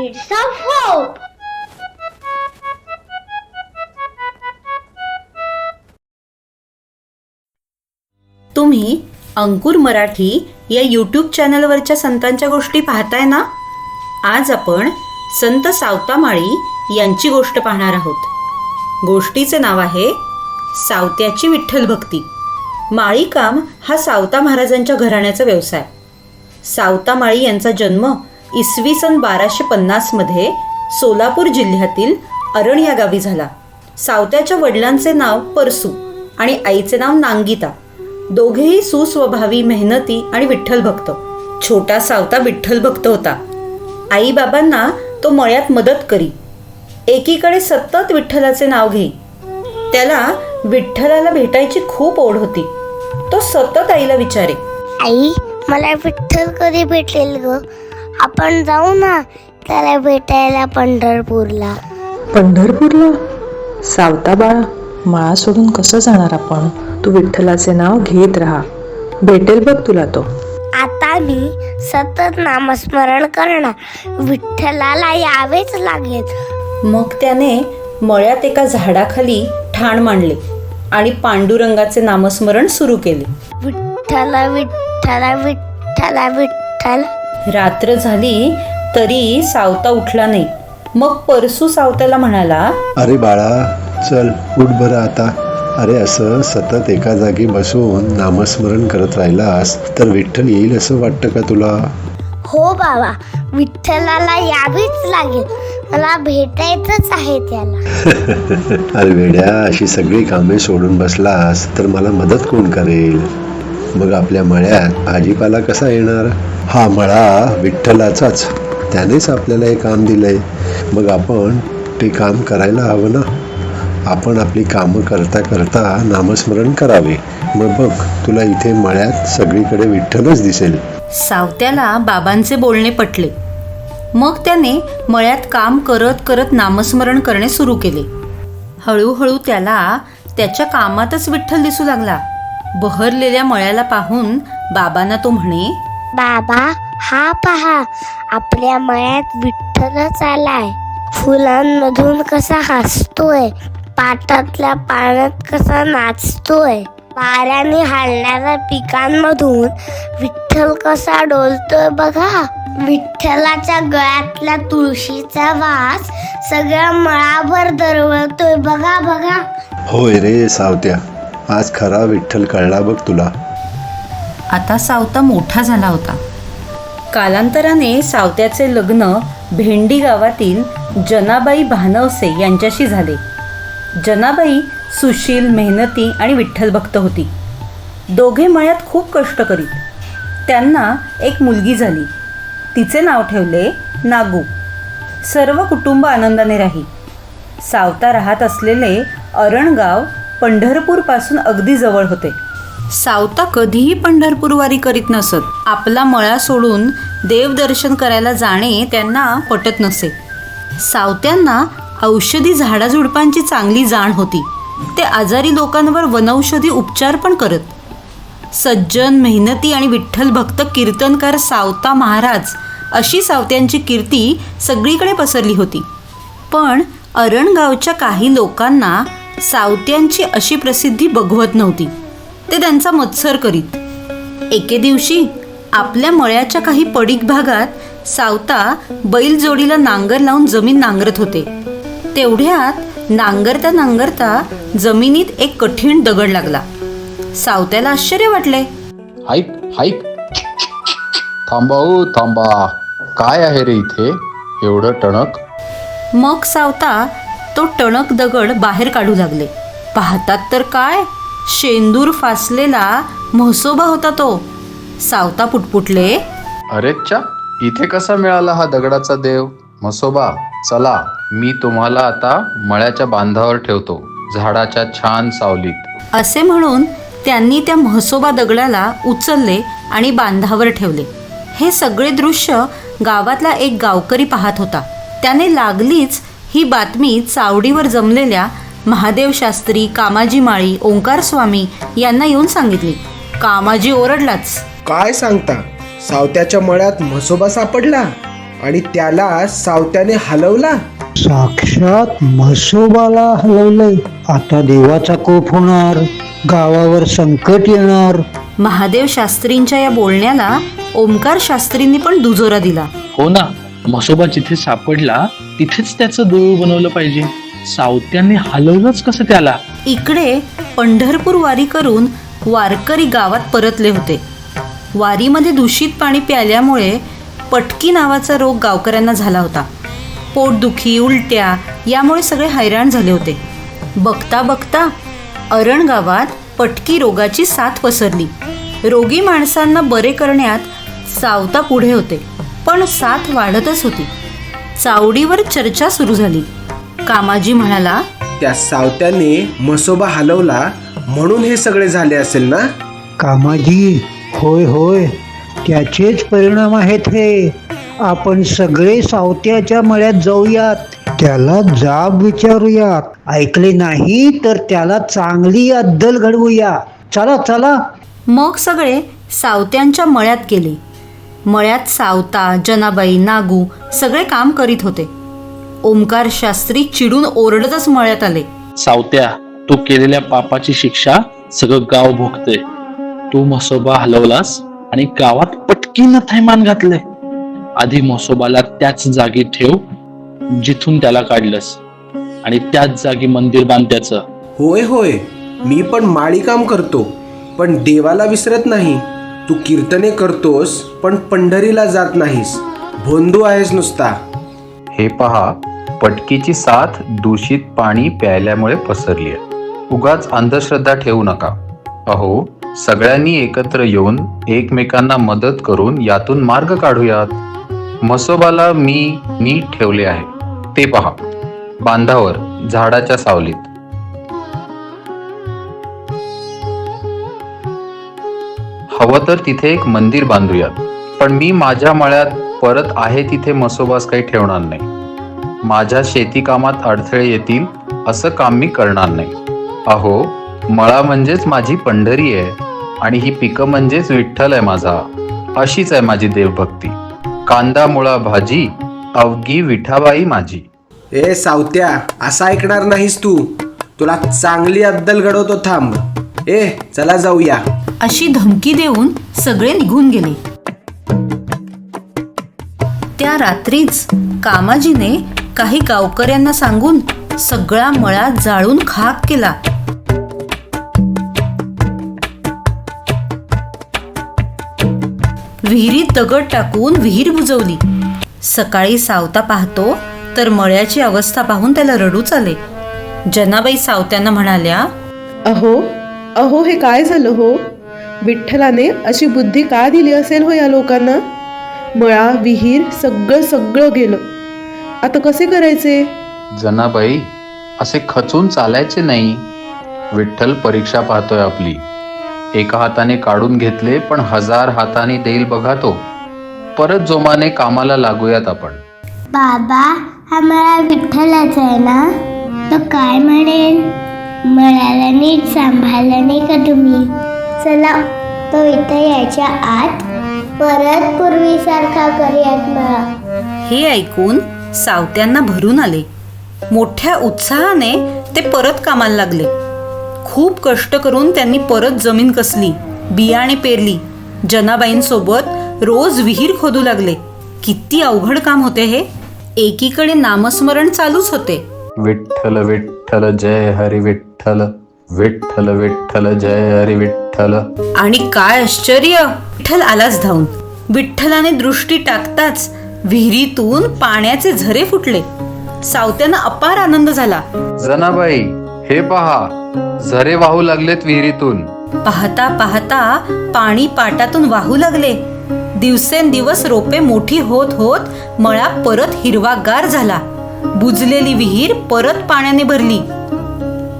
Seeds of Hope. तुम्ही अंकुर मराठी या YouTube चॅनलवरच्या संतांच्या गोष्टी पाहताय ना? आज आपण संत सावतामाळी यांची गोष्ट पाहणार आहोत. गोष्टीचे नाव आहे सावत्याची विठ्ठल भक्ती. माळीकाम हा सावता महाराजांच्या घराण्याचा व्यवसाय. सावतामाळी यांचा जन्म इसवी सन बाराशे पन्नासमध्ये सोलापूर जिल्ह्यातील अरण या गावी झाला. सावत्याच्या वडिलांचे नाव परसू आणि आईचे नाव नांगिता. दोघेही सुस्वभावी मेहनती आणि विठ्ठल भक्त. छोटा सावता विठ्ठल भक्त होता. आई बाबांना तो मळ्यात मदत करी. एकीकडे सतत विठ्ठलाचे नाव घेई त्याला विठ्ठलाला भेटायची खूप ओढ होती. तो सतत आईला विचारे. आई मला विठ्ठल कधी भेटेल ग? आपण जाऊ ना त्याला भेटायला पंढरपूरला. पंढरपूरला? सावता बाळा माळा सोडून कसं जाणार आपण? तू विठ्ठलाचे नाव घेत राहा. भेटेल बघ तुला तो. आता मी सतत नामस्मरण करणार. विठ्ठलाला यावेच लागेल. मग त्याने मळ्यात एका झाडाखाली ठाण मांडले आणि पांडुरंगाचे नामस्मरण सुरू केले. विठ्ठला विठ्ठला विठ्ठला विठ्ठल. रात्र झाली तरी सावता उठला नाही. मग परसू सावत्याला म्हणाला अरे बाळा चल उठ बरं आता. अरे असं सतत एका जागी बसून नामस्मरण करत राहिलास तर विठ्ठल येईल असं वाटतं का तुला? हो बाबा विठ्ठलाला यावीच लागेल. मला भेटायचंच आहे त्याला. अरे वेड्या अशी सगळी कामे सोडून बसलास तर मला मदत कोण करेल? मग आपल्या मळ्यात भाजीपाला कसा येणार? हा मळा विठ्ठलाचाच. त्यानेच आपल्याला हे काम दिलंय. मग आपण ते काम करायला हवं ना? आपण आपली कामं करता करता नामस्मरण करावे. मग बघ तुला इथे मळ्यात सगळीकडे विठ्ठलच दिसेल. सावत्याला बाबांचे बोलणे पटले. मग त्याने मळ्यात काम करत करत नामस्मरण करणे सुरू केले. हळूहळू त्याला त्याच्या कामातच विठ्ठल दिसू लागला. बहरलेल्या मळ्याला पाहून बाबांना तो म्हणे बाबा हा पहा आपल्या मळ्यात विठ्ठलच आलाय. फुलांमधून कसा हसतोय पाटातल्या पाण्यात कसा नाचतोय. वाऱ्याने हालणाऱ्या पिकांमधून विठ्ठल कसा डोलतोय बघा. विठ्ठलाच्या गळ्यातल्या तुळशीचा वास सगळ्या मळाभर दरवळतोय. बघा बघा. होय रे सावत्या आज खरा विठ्ठल कळला बघ तुला. आता सावता मोठा झाला होता. कालांतराने सावत्याचे लग्न भेंडी गावातील जनाबाई भानवसे यांच्याशी झाले. जनाबाई सुशील मेहनती आणि विठ्ठल भक्त होती. दोघे मळ्यात खूप कष्ट करीत. त्यांना एक मुलगी झाली. तिचे नाव ठेवले नागू. सर्व कुटुंब आनंदाने राही. सावता राहत असलेले अरणगाव पंढरपूरपासून अगदी जवळ होते. सावता कधीही पंढरपूरवारी करीत नसत. आपला मळा सोडून देवदर्शन करायला जाणे त्यांना पटत नसे. सावत्यांना औषधी झाडाझुडपांची चांगली जाण होती. ते आजारी लोकांवर वनौषधी उपचार पण करत. सज्जन मेहनती आणि विठ्ठल भक्त कीर्तनकार सावता महाराज अशी सावत्यांची कीर्ती सगळीकडे पसरली होती. पण अरणगावच्या काही लोकांना सावत्यांची अशी प्रसिद्धी बघवत नव्हती. ते त्यांचा मत्सर करीत. एके दिवशी आपल्या मळ्याच्या काही पडीक भागात सावता बैलजोडीला नांगर लावून जमीन नांगरत होते. तेवढ्यात नांगरता नांगरता जमिनीत एक कठीण दगड लागला. सावत्याला आश्चर्य वाटले. हाईक हाईक. थांबा ओ थांबा. काय आहे रे इथे? एवढं टणक? मग सावता तो टणक दगड बाहेर काढू लागले. पाहतात तर काय? शेंदूर फासलेला म्हसोबा होता तो. सावता पुटपुटले. अरे च्या इथे कसा मिळाला हा दगडाचा देव? म्हसोबा चला मी तुम्हाला आता मळ्याच्या बांधावर ठेवतो झाडाच्या छान सावलीत. असे म्हणून त्यांनी त्या म्हसोबा दगडाला उचलले आणि बांधावर ठेवले. हे सगळे दृश्य गावातला एक गावकरी पाहत होता. त्याने लागलीच ही बातमी चावडीवर जमलेल्या महादेव शास्त्री कामाजी माळी ओंकार स्वामी यांना येऊन सांगितली. कामाजी ओरडलाच. काय सांगता? सावत्याच्या मळ्यात म्हसोबा सापडला आणि त्याला सावत्याने हलवला. साक्षात म्हसोबाला हलवलंय. आता देवाचा कोप होणार गावावर संकट येणार. महादेव शास्त्रींच्या या बोलण्याला ओमकार शास्त्रींनी पण दुजोरा दिला. हो ना म्हसोबा जिथे सापडला तिथेच त्याचं देऊळ बनवलं पाहिजे. सावत्यांनी हलवलंच कसं त्याला? इकडे पंढरपूर वारी करून वारकरी गावात परतले होते. वारीमध्ये दूषित पाणी प्यायल्यामुळे पटकी नावाचा रोग गावकऱ्यांना झाला होता. पोटदुखी उलट्या यामुळे सगळे हैराण झाले होते. बघता बघता अरण गावात पटकी रोगाची साथ पसरली. रोगी माणसांना बरे करण्यात सावता पुढे होते पण साथ वाढतच होती. चावडीवर चर्चा सुरू झाली. कामाजी म्हणाला त्या सावत्याने म्हसोबा हलवला म्हणून हे सगळे झाले असेल ना? कामाजी होय होय. त्याचेच परिणाम आहेत हे. आपण सगळे सावत्याच्या मळ्यात जाऊयात. त्याला जाब विचारूयात. ऐकले नाही तर त्याला चांगली अद्दल घडवूया. चला चला. मग सगळे सावत्यांच्या मळ्यात गेले. मळ्यात सावता जनाबाई नागू सगळे काम करीत होते. ओमकार शास्त्री चिडून ओरडतच मळ्यात आले. सावत्या तू केलेल्या पापाची शिक्षा सगळं गाव भोगते तू म्हसोबा हलवलास आणि गावात पटकीनं थैमान घातले आधी म्हसोबाला त्याच जागी ठेव जिथून त्याला काढलंस. आणि त्याच जागी मंदिर बांध त्याचं. होय होय. मी पण माळी काम करतो पण देवाला विसरत नाही. तू कीर्तने करतोस पण पंढरीला जात नाहीस. भोंदू आहेस नुसता. हे पहा पटकीची साथ दूषित पाणी प्यायल्यामुळे पसरली आहे उगाच अंधश्रद्धा ठेवू नका. अहो सगळ्यांनी एकत्र येऊन एकमेकांना मदत करून यातून मार्ग काढूयात. मसोबाला मी नीट ठेवले आहे. ते पहा. बांधावर झाडाच्या सावलीत. हवं तर तिथे एक मंदिर बांधूयात. पण मी माझ्या मळ्यात परत आहे तिथे मसोबास काही ठेवणार नाही. माझ्या शेती कामात अडथळे येतील असं काम मी करणार नाही. अहो मळा म्हणजेच माझी पंढरी आहे आणि ही पिकं म्हणजेच विठ्ठल आहे माझा. अशीच आहे माझी देवभक्ती. कांदा मुळा भाजी अवघी विठाबाई माझी. ए सावत्या असं ऐकणार नाहीस तू. तुला चांगली अद्दल घडवतो थांब. ए चला जाऊया. अशी धमकी देऊन सगळे निघून गेले. त्या रात्रीच कामाजीने काही गावकऱ्यांना सांगून सगळा मळा जाळून खाक केला. विहिरीत दगड टाकून विहीर बुजवली. सकाळी सावता पाहतो तर मळ्याची अवस्था पाहून त्याला रडूच आले. जनाबाई सावत्यांना म्हणाल्या अहो अहो हे काय झालं हो? विठ्ठलाने अशी बुद्धी का दिली असेल हो या लोकांना? मळा विहीर सगळं सगळं गेलं. आता कसे करायचे? जनाबाई असे खचून चालायचे नाही. विठ्ठल परीक्षा पाहतोय आपली. एका हाताने काढून घेतले पण हजार हाताने देईल बघा तो. परत जोमाने कामाला लागूयात आपण. बाबा हा मला विठ्ठलाचा आहे ना? तो काय म्हणेल? मळाला नीट सांभाळलं नाही का तुम्ही? चला तो इथं यायच्या आत परत पूर्वीसारखा करूयात मळा हे ऐकून सावत्यांना भरून आले. मोठ्या उत्साहाने ते परत कामाला लागले. खूप कष्ट करून त्यांनी परत जमीन कसली बियाणे पेरली. जनाबाईंसोबत रोज विहीर खोदू लागले. किती अवघड काम होते हे. एकीकडे नामस्मरण चालूच होते. विठ्ठल विठ्ठल जय हरी विठ्ठल. विठ्ठल विठ्ठल जय हरी विठ्ठल. आणि काय आश्चर्य. विठ्ठल आलाच धावून. विठ्ठलाने दृष्टी टाकताच विहिरीतून पाण्याचे झरे फुटले. सावत्यांना अपार आनंद झाला. जनाबाई हे पहा झरे वाहू लागलेत विहिरीतून. पाहता पाहता पाणी पाटातून वाहू लागले. दिवसेंदिवस रोपे मोठी होत होत मळा परत हिरवागार झाला. बुजलेली विहीर परत पाण्याने भरली.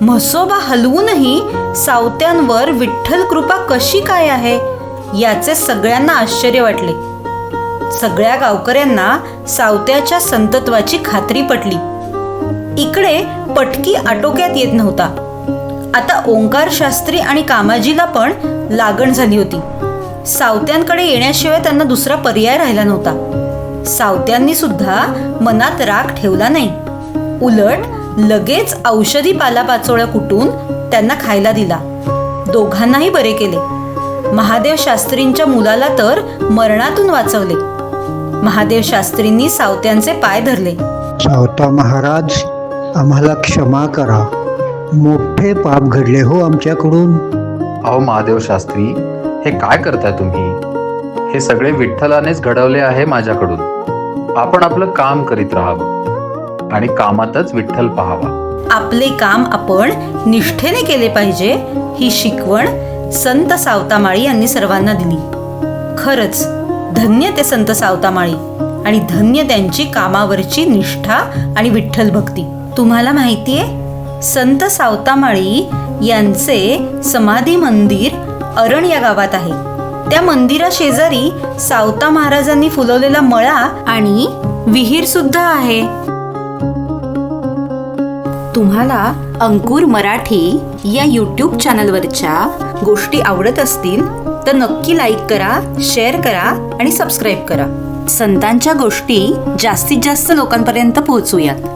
म्हसोबा हलवूनही सावत्यांवर विठ्ठल कृपा कशी काय आहे याचे सगळ्यांना आश्चर्य वाटले. सगळ्या गावकऱ्यांना सावत्याच्या संतत्वाची खात्री पटली. इकडे पटकी आटोक्यात येत नव्हता. आता ओंकार शास्त्री आणि कामाजीला पण लागण झाली होती. सावत्यांकडे येण्याशिवाय त्यांना दुसरा पर्याय राहिला नव्हता. सावत्यांनी सुद्धा मनात राग ठेवला नाही. उलट लगेच औषधी पालापाचोळ्या कुटून त्यांना खायला दिला. दोघांनाही बरे केले. महादेव शास्त्रींच्या मुलाला तर मरणातून वाचवले. महादेव शास्त्रींनी सावत्यांचे पाय धरले. सावता महाराज आम्हाला क्षमा करा. मोठे पाप घडले हो आमच्याकडून. अहो महादेव शास्त्री हे काय करताय तुम्ही? हे सगळे विठ्ठलानेच घडवले आहे माझ्याकडून. आपण आपलं काम करीत राहावं आणि कामातच विठ्ठल पाहावा. आपले काम आपण निष्ठेने केले पाहिजे ही शिकवण संत सावतामाळी यांनी सर्वांना दिली. खरंच धन्य ते संत सावतामाळी. आणि धन्य त्यांची कामावरची निष्ठा आणि विठ्ठल भक्ती. तुम्हाला माहितीये संत सावतामाळी यांचे समाधी मंदिर अरण या गावात आहे. त्या मंदिरा शेजारी सावता महाराजांनी फुलवलेला मळा आणि विहीर सुद्धा आहे. तुम्हाला अंकुर मराठी या यूट्यूब चॅनलवरच्या गोष्टी आवडत असतील तर नक्की लाईक करा शेअर करा आणि सबस्क्राईब करा. संतांच्या गोष्टी जास्तीत जास्त लोकांपर्यंत पोहोचूयात.